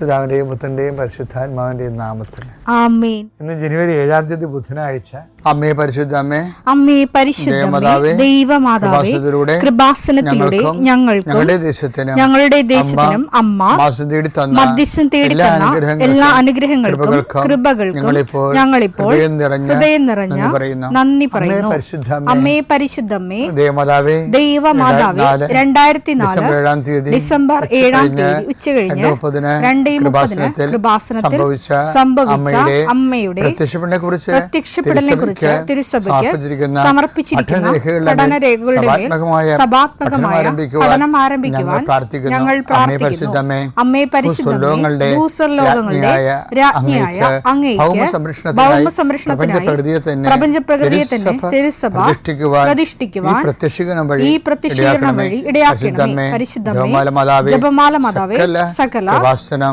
പിതാവിന്റെയും പുത്രന്റെയും പരിശുദ്ധാത്മാവിന്റെയും നാമത്തിൽ. ആമേൻ. ഇന്ന് ജനുവരി ഏഴാം തീയതി ബുധനാഴ്ച. അമ്മേ പരിശുദ്ധ അമ്മേ അമ്മേ പരിശുദ്ധമേ ദേവമാതാവേ, കൃപാസനത്തിലൂടെ ഞങ്ങൾക്കും ഞങ്ങളുടെ ദേശത്തിനും ഞങ്ങളുടെ ദേശത്തിനും അമ്മ മാസം തേടി തന്ന മധ്യസ്ഥം തേടി എല്ലാ തന്ന അനുഗ്രഹങ്ങൾക്കും, എല്ലാ അനുഗ്രഹങ്ങൾക്കും കൃപകൾക്കും ഞങ്ങളിപ്പോൾ ഞങ്ങളിപ്പോൾ ഹൃദയം നിറഞ്ഞ നന്ദി പറയുന്നു. അമ്മേ പരിശുദ്ധ അമ്മേ, അമ്മേ പരിശുദ്ധമ്മേ ദേവമാതാവേ ദൈവമാതാവേ നാല് രണ്ടായിരത്തി നാല് ഡിസംബർ ഏഴാം തീയതി ഉച്ച ഏഴാം കഴിഞ്ഞ് ഉച്ചകഴിഞ്ഞ് രണ്ട് കൃപാസനത്തിൽ സംഭവിച്ച അമ്മയുടെ പ്രത്യക്ഷപ്പെടലിനെ കുറിച്ച് തിരുസഭയ്ക്ക് സമർപ്പിച്ചിരിക്കുന്ന പഠനരേഖകളുടെ സഭാത്മകമായ പഠനം ആരംഭിക്കുവാൻ ഞങ്ങൾ പ്രാർത്ഥിക്കുന്നു. അമ്മേ പരിശുദ്ധമേ, ഭൂസ്വർലോകങ്ങളുടെ രാജ്ഞിയായ അങ്ങേക്ക് പ്രപഞ്ചപ്രകൃതിയെ തന്നെ തിരുസഭ പ്രതിഷ്ഠിക്കുവാൻ ഈ പ്രത്യക്ഷീകരണം വഴി ഇടയാക്കണമേ. പരിശുദ്ധമേ ജപമാല മാതാവേ സകല കൃപാസനം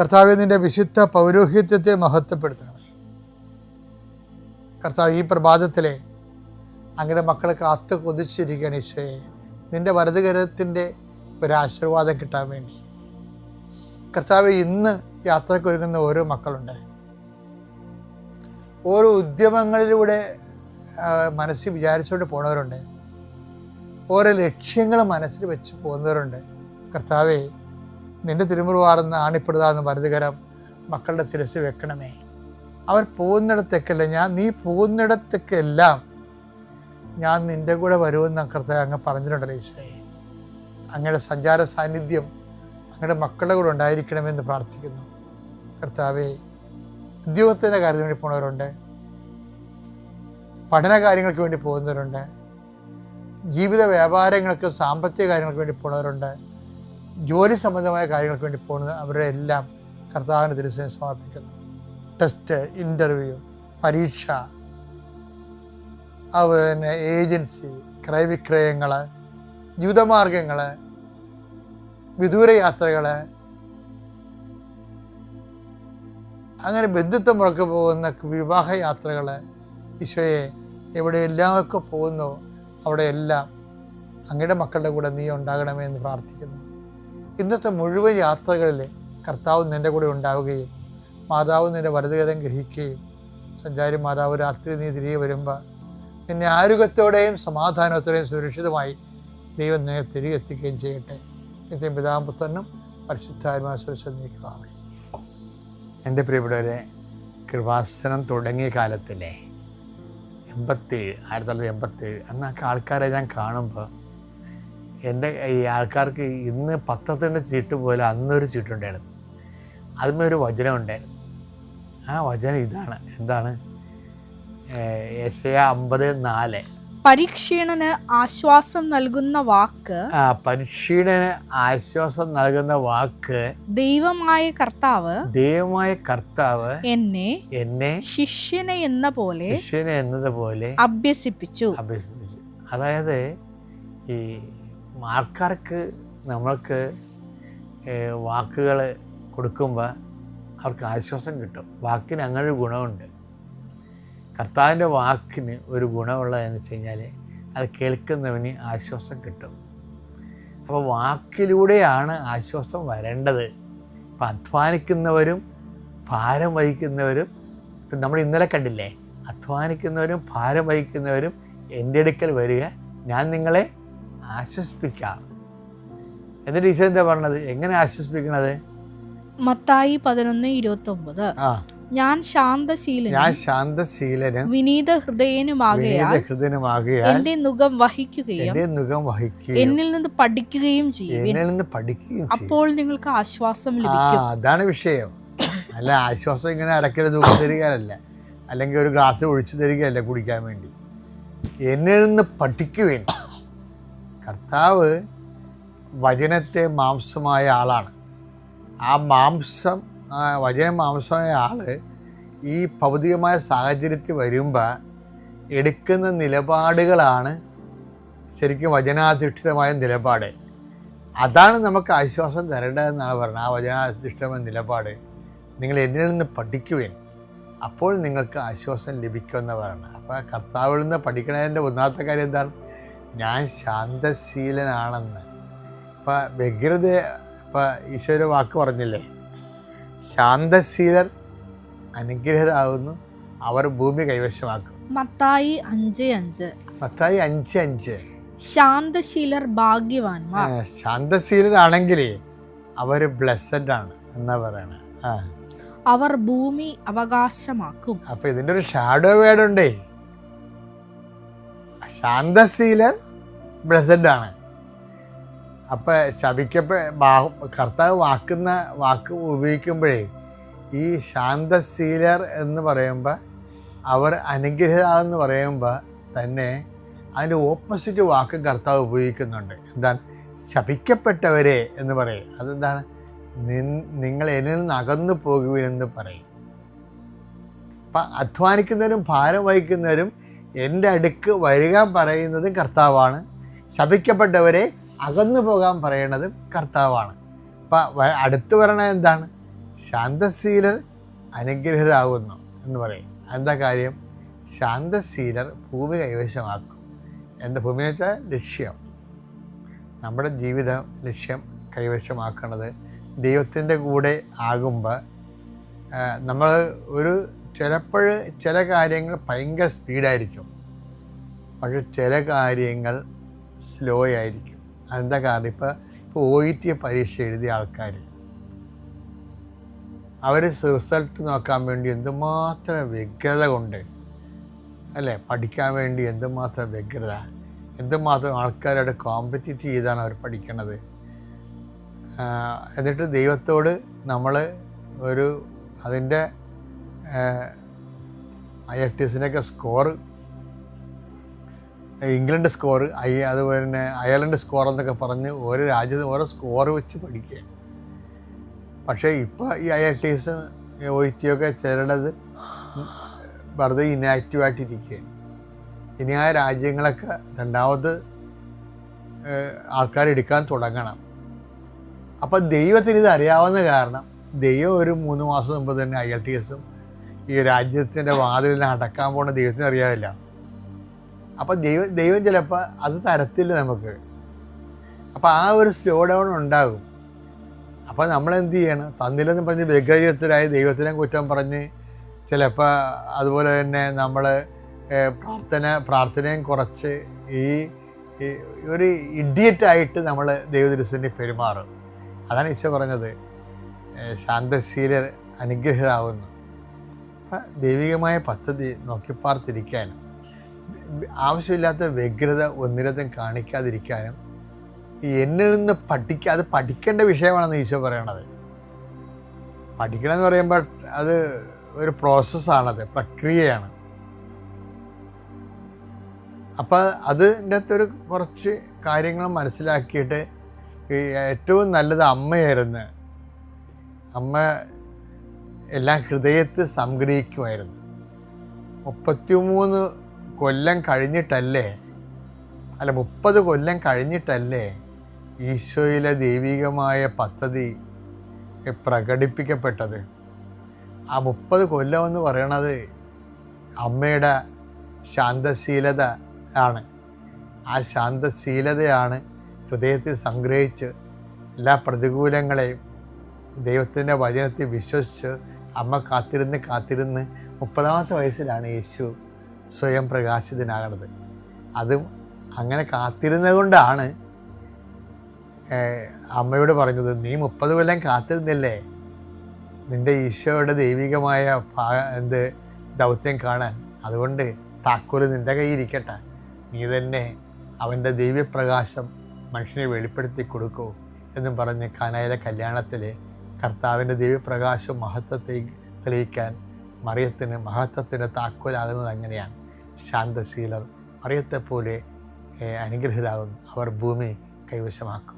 കർത്താവെ നിന്റെ വിശുദ്ധ പൗരോഹിത്യത്തെ മഹത്വപ്പെടുത്തണം. കർത്താവ് ഈ പ്രഭാതത്തിലെ അങ്ങയുടെ മക്കളെ കാത്തു കൊതിച്ചിരിക്കുകയാണ് ഈശോയെ. വലതുകരത്തിന്റെ ഒരു ആശീർവാദം കിട്ടാൻ വേണ്ടി. കർത്താവ് ഇന്ന് യാത്രക്കൊരുങ്ങുന്ന ഓരോ മക്കളുണ്ട്. ഓരോ ഉദ്യമങ്ങളിലൂടെ മനസ്സിൽ വിചാരിച്ചുകൊണ്ട് പോണവരുണ്ട്. ഓരോ ലക്ഷ്യങ്ങൾ മനസ്സിൽ വെച്ച് പോകുന്നവരുണ്ട്. കർത്താവെ നിന്റെ തിരുമുറുവാർന്ന് ആണിപ്പെടുതാന്ന് ഭരതകരം മക്കളുടെ ശിരസ് വെക്കണമേ. അവർ പോകുന്നിടത്തേക്കല്ല ഞാൻ നീ പോകുന്നിടത്തേക്കെല്ലാം ഞാൻ നിന്റെ കൂടെ വരുമെന്ന് കർത്താവ് അങ്ങ് പറഞ്ഞിട്ടുണ്ടല്ലോ ഈശോയെ. അങ്ങയുടെ സഞ്ചാര സാന്നിധ്യം അങ്ങയുടെ മക്കളുടെ കൂടെ ഉണ്ടായിരിക്കണമെന്ന് പ്രാർത്ഥിക്കുന്നു. കർത്താവെ ഉദ്യോഗത്തിന്റെ കാര്യത്തിന് വേണ്ടി പോണവരുണ്ട്. പഠന കാര്യങ്ങൾക്ക് വേണ്ടി പോകുന്നവരുണ്ട്. ജീവിത വ്യാപാരങ്ങൾക്ക് സാമ്പത്തിക കാര്യങ്ങൾക്ക് വേണ്ടി പോണവരുണ്ട്. ജോലി സംബന്ധമായ കാര്യങ്ങൾക്ക് വേണ്ടി പോകുന്നത് അവരെ എല്ലാം കർത്താവിന് തിരുസേന സമർപ്പിക്കുന്നു. ടെസ്റ്റ് ഇന്റർവ്യൂ പരീക്ഷ അതുപോലെ ഏജൻസി ക്രയവിക്രയങ്ങൾ ജീവിതമാർഗങ്ങൾ വിദൂര യാത്രകൾ അങ്ങനെ ബന്ധുത്വം മുറക്ക് പോകുന്ന വിവാഹ യാത്രകൾ ഈശോയെ എവിടെയെല്ലാമൊക്കെ പോകുന്നു അവിടെയെല്ലാം അങ്ങയുടെ മക്കളുടെ കൂടെ നീ ഉണ്ടാകണമേ എന്ന് പ്രാർത്ഥിക്കുന്നു. ഇന്നത്തെ മുഴുവൻ യാത്രകളിൽ കർത്താവ് നിന്റെ കൂടെ ഉണ്ടാവുകയും മാതാവ് നിന്റെ വലതുകരം ഗ്രഹിക്കുകയും. സഞ്ചാരി മാതാവ് രാത്രി നീ തിരികെ വരുമ്പോൾ നിന്നെ ആരോഗ്യത്തോടെയും സമാധാനത്തോടെയും സുരക്ഷിതമായി ദൈവം നിന്നെ തിരികെ എത്തിക്കുകയും ചെയ്യട്ടെ. നിത്യം പിതാമ്പുത്തനും പരിശുദ്ധാത്മാ സുരക്ഷ നീക്കുവാമേ എന്റെ പ്രിയപ്പെട്ടവരെ കൃപാസനം തുടങ്ങിയ കാലത്തിലെ എൺപത്തേഴ് ആയിരത്തി തൊള്ളായിരത്തി എൺപത്തേഴ് അന്നൊക്കെ ആൾക്കാരെ ഞാൻ കാണുമ്പോൾ എന്റെ ഈ ആൾക്കാർക്ക് ഇന്ന് പത്രത്തിന്റെ ചീട്ട് പോലെ അന്നൊരു ചീട്ടുണ്ടായിരുന്നു. അതിന് ഒരു വചനം ഉണ്ടായിരുന്നു. ആ വചനം ഇതാണ്. എന്താണ്? അമ്പത് നാല്. പരീക്ഷീണന് ആശ്വാസം നൽകുന്ന വാക്ക് ആ പരീക്ഷീണന് ആശ്വാസം നൽകുന്ന വാക്ക് ദൈവമായ കർത്താവ് ദൈവമായ കർത്താവ് എന്നെ എന്നെ ശിഷ്യനെ എന്ന പോലെ ശിഷ്യനെ എന്നതുപോലെ അഭ്യസിപ്പിച്ചു. അഭ്യസിപ്പിച്ചു. അതായത് ഈ ആൾക്കാർക്ക് നമ്മൾക്ക് വാക്കുകൾ കൊടുക്കുമ്പോൾ അവർക്ക് ആശ്വാസം കിട്ടും. വാക്കിന് അങ്ങനെ ഒരു ഗുണമുണ്ട്. കർത്താവിന്റെ വാക്കിന് ഒരു ഗുണമുള്ളതെന്ന് വെച്ച് കഴിഞ്ഞാൽ അത് കേൾക്കുന്നവന് ആശ്വാസം കിട്ടും. അപ്പോൾ വാക്കിലൂടെയാണ് ആശ്വാസം വരേണ്ടത്. ഇപ്പം അധ്വാനിക്കുന്നവരും ഭാരം വഹിക്കുന്നവരും ഇപ്പം നമ്മൾ ഇന്നലെ കണ്ടില്ലേ? അധ്വാനിക്കുന്നവരും ഭാരം വഹിക്കുന്നവരും എന്റെ അടുക്കൽ വരിക. ഞാൻ നിങ്ങളെ ആശ്വസിപ്പിക്കാം. എന്നിട്ട് ഈശോ എന്താ പറഞ്ഞത്? എങ്ങനെ ആശ്വസിപ്പിക്കണത്? മത്തായി പതിനൊന്ന് ഇരുപത്തി ഒമ്പത് ഞാൻ ഞാൻ ശാന്തശീലനും ശാന്തശീലനും വിനീത ഹൃദയനുമാകിയാൽ എന്റെ മുഖം വഹിക്കുകയും എന്റെ മുഖം വഹിക്കുകയും എന്നിൽ നിന്ന് പഠിക്കുകയും ചെയ്യും എന്നിൽ നിന്ന് പഠിക്കുകയും അപ്പോൾ നിങ്ങൾക്ക് ആശ്വാസം ലഭിക്കും. അതാണ് വിഷയം. അല്ല ആശ്വാസം ഇങ്ങനെ അരക്കര തൂക്കി തരികയല്ല. അല്ലെങ്കിൽ ഒരു ഗ്ലാസ് ഒഴിച്ചു തരികയല്ല കുടിക്കാൻ വേണ്ടി. എന്നിൽ നിന്ന് പഠിക്കുവേൻ. കർത്താവ് വചനത്തെ മാംസമായ ആളാണ്. ആ മാംസം വചന മാംസമായ ആൾ ഈ ഭൗതികമായ സാഹചര്യത്തിൽ വരുമ്പോൾ എടുക്കുന്ന നിലപാടുകളാണ് ശരിക്കും വചനാധിഷ്ഠിതമായ നിലപാട്. അതാണ് നമുക്ക് ആശ്വാസം തരേണ്ടതെന്നാണ് പറഞ്ഞത് ആ വചനാധിഷ്ഠിതമായ നിലപാട്. നിങ്ങൾ എന്നിൽ നിന്ന് പഠിക്കുവേൻ അപ്പോൾ നിങ്ങൾക്ക് ആശ്വാസം ലഭിക്കുമെന്ന് പറയണം അപ്പോൾ കർത്താവിൽ നിന്ന് പഠിക്കണതിന്റെ ഒന്നാമത്തെ കാര്യം എന്താണ്? ഞാൻ ശാന്തശീലനാണെന്ന്. ഇപ്പം വ്യഗ്രത ഇപ്പം ഈശ്വര വാക്ക് പറഞ്ഞില്ലേ? ശാന്തശീലർ അനുഗ്രഹരാകുന്നു അവർ ഭൂമി കൈവശമാക്കും. മത്തായി അഞ്ച് അഞ്ച്. മത്തായി അഞ്ച് അഞ്ച്. ശാന്തശീലർ ഭാഗ്യവാന്മാർ. ശാന്തശീലരാണെങ്കിൽ അവർ ബ്ലെസ്സഡ് ആണ് എന്നാ പറയണ. അവർ ഭൂമി അവകാശമാക്കും. അപ്പൊ ഇതിന്റെ ഒരു ഷാഡോ വേർഡ് ഉണ്ടേ ശാന്തശീലൻ ബ്ലസഡ് ആണ് അപ്പൊ ശപിക്കപ്പെ കർത്താവ് വാക്കുന്ന വാക്ക് ഉപയോഗിക്കുമ്പോഴേ ഈ ശാന്തശീലർ എന്ന് പറയുമ്പോൾ അവർ അനുഗ്രഹമെന്ന് പറയുമ്പോൾ തന്നെ അതിന്റെ ഓപ്പോസിറ്റ് വാക്ക് കർത്താവ് ഉപയോഗിക്കുന്നുണ്ട്. എന്താണ്? ശപിക്കപ്പെട്ടവരെ എന്ന് പറയും. അതെന്താണ്? നിങ്ങൾ എന്നിൽ നിന്ന് അകന്നു പോകുവിനെന്ന് പറയും. അപ്പം അധ്വാനിക്കുന്നവരും ഭാരം വഹിക്കുന്നവരും എന്റെ അടുക്ക് വരിക പറയുന്നതും കർത്താവാണ്. ശപിക്കപ്പെട്ടവരെ അകന്നു പോകാൻ പറയുന്നതും കർത്താവാണ്. അപ്പം അടുത്ത് പറയണത് എന്താണ്? ശാന്തശീലർ അനുഗ്രഹരാകുന്നു എന്ന് പറയും. എന്താ കാര്യം? ശാന്തശീലർ ഭൂമി കൈവശമാക്കും. എന്താ ഭൂമി വെച്ചാൽ ലക്ഷ്യം. നമ്മുടെ ജീവിത ലക്ഷ്യം കൈവശമാക്കുന്നത് ദൈവത്തിന്റെ കൂടെ ആകുമ്പോൾ നമ്മൾ ഒരു ചിലപ്പോൾ ചില കാര്യങ്ങൾ ഭയങ്കര സ്പീഡായിരിക്കും. പക്ഷെ ചില കാര്യങ്ങൾ സ്ലോ ആയിരിക്കും. അതെന്താ കാരണം? ഇപ്പോൾ ഇപ്പോൾ ഒ ഇ ടി പരീക്ഷ എഴുതിയ ആൾക്കാർ. അവർ റിസൾട്ട് നോക്കാൻ വേണ്ടി എന്തുമാത്രം വ്യഗ്രത കൊണ്ട് അല്ലേ? പഠിക്കാൻ വേണ്ടി എന്തുമാത്രം വ്യഗ്രത എന്തുമാത്രം ആൾക്കാരോട് കോമ്പറ്റീറ്റ് ചെയ്താണ് അവർ പഠിക്കണത്. എന്നിട്ട് ദൈവത്തോട് നമ്മൾ ഒരു അതിന്റെ I F T score England score I അതുപോലെ തന്നെ അയർലൻഡ് സ്കോർ എന്നൊക്കെ പറഞ്ഞ് ഓരോ രാജ്യത്ത് ഓരോ സ്കോർ വെച്ച് പഠിക്കുക. പക്ഷേ ഇപ്പോൾ ഈ I I Ts O T ഒക്കെ ചിലത് വെറുതെ ഇനാക്റ്റീവായിട്ടിരിക്കുകയാണ് ഇനി ആ രാജ്യങ്ങളൊക്കെ രണ്ടാമത് ആൾക്കാർ എടുക്കാൻ തുടങ്ങണം. അപ്പം ദൈവത്തിന് ഇത് അറിയാവുന്ന കാരണം ദൈവം ഒരു മൂന്ന് മാസം മുമ്പ് തന്നെ ഐ എൽ ടി എസും ഈ രാജ്യത്തിന്റെ വാതിലിൽ അടക്കാൻ പോകുന്ന ദൈവത്തിന് അറിയാവില്ല അപ്പം ദൈവം ദൈവം ചിലപ്പോൾ അത് തരത്തില്ല നമുക്ക്. അപ്പോൾ ആ ഒരു സ്ലോ ഡൗൺ ഉണ്ടാകും. അപ്പോൾ നമ്മൾ എന്ത് ചെയ്യണം? തന്നില്ലെന്ന് പറഞ്ഞ് വ്യഗ്രഹത്തിലായി ദൈവത്തിനെ കുറ്റം പറഞ്ഞ് ചിലപ്പോൾ അതുപോലെ തന്നെ നമ്മൾ പ്രാർത്ഥന പ്രാർത്ഥനയും കുറച്ച് ഈ ഒരു ഇഡിയറ്റായിട്ട് നമ്മൾ ദൈവദിവസത്തിന് പെരുമാറും. അതാണ് ഈശോ പറഞ്ഞത്. ശാന്തശീലർ അനുഗ്രഹരാകുന്നു ദൈവികമായ പദ്ധതി നോക്കിപ്പാർത്തിരിക്കാനും ആവശ്യമില്ലാത്ത വ്യഗ്രത ഒന്നിരത്തും കാണിക്കാതിരിക്കാനും എന്നിൽ നിന്ന് പഠിക്കുക അത് പഠിക്കേണ്ട വിഷയമാണെന്ന് ഈശോ പറയണത്. പഠിക്കണം എന്ന് പറയുമ്പോൾ അത് ഒരു പ്രോസസ്സാണത് പ്രക്രിയയാണ്. അപ്പോൾ അതിന്റെ അകത്തൊരു കുറച്ച് കാര്യങ്ങൾ മനസ്സിലാക്കിയിട്ട് ഏറ്റവും നല്ലത് അമ്മയായിരുന്നു. അമ്മ എല്ലാം ഹൃദയത്തിൽ സംഗ്രഹിക്കുമായിരുന്നു. മുപ്പത്തിമൂന്ന് കൊല്ലം കഴിഞ്ഞിട്ടല്ലേ? അല്ല മുപ്പത് കൊല്ലം കഴിഞ്ഞിട്ടല്ലേ ഈശോയിലെ ദൈവികമായ പദ്ധതി പ്രകടിപ്പിക്കപ്പെട്ടത്? ആ മുപ്പത് കൊല്ലം എന്ന് പറയണത് അമ്മയുടെ ശാന്തശീലത ആണ്. ആ ശാന്തശീലതയാണ് ഹൃദയത്തിൽ സംഗ്രഹിച്ച് എല്ലാ പ്രതികൂലങ്ങളെയും ദൈവത്തിന്റെ വചനത്തിൽ വിശ്വസിച്ച് അമ്മ കാത്തിരുന്ന് കാത്തിരുന്ന് മുപ്പതാമത്തെ വയസ്സിലാണ് യേശു സ്വയം പ്രകാശിതനാകണത്. അതും അങ്ങനെ കാത്തിരുന്നതുകൊണ്ടാണ് അമ്മയോട് പറഞ്ഞത് നീ മുപ്പത് കൊല്ലം കാത്തിരുന്നില്ലേ? നിന്റെ ഈശോയുടെ ദൈവികമായ എന്ത് ദൗത്യം കാണാൻ. അതുകൊണ്ട് താക്കോൽ നിന്റെ കയ്യിരിക്കട്ടെ നീ തന്നെ അവന്റെ ദൈവപ്രകാശം മനുഷ്യനെ വെളിപ്പെടുത്തി കൊടുക്കൂ എന്നും പറഞ്ഞ് കാനായിലെ കല്യാണത്തിൽ കർത്താവിന്റെ ദിവ്യപ്രകാശം മഹത്വത്തെ തെളിയിക്കാൻ മറിയത്തിന് മഹത്വത്തിന്റെ താക്കോലാകുന്നത് അങ്ങനെയാണ്. ശാന്തശീലർ മറിയത്തെപ്പോലെ ഏഹ്, അനുഗ്രഹരാകുന്നു അവർ ഭൂമി കൈവശമാക്കും.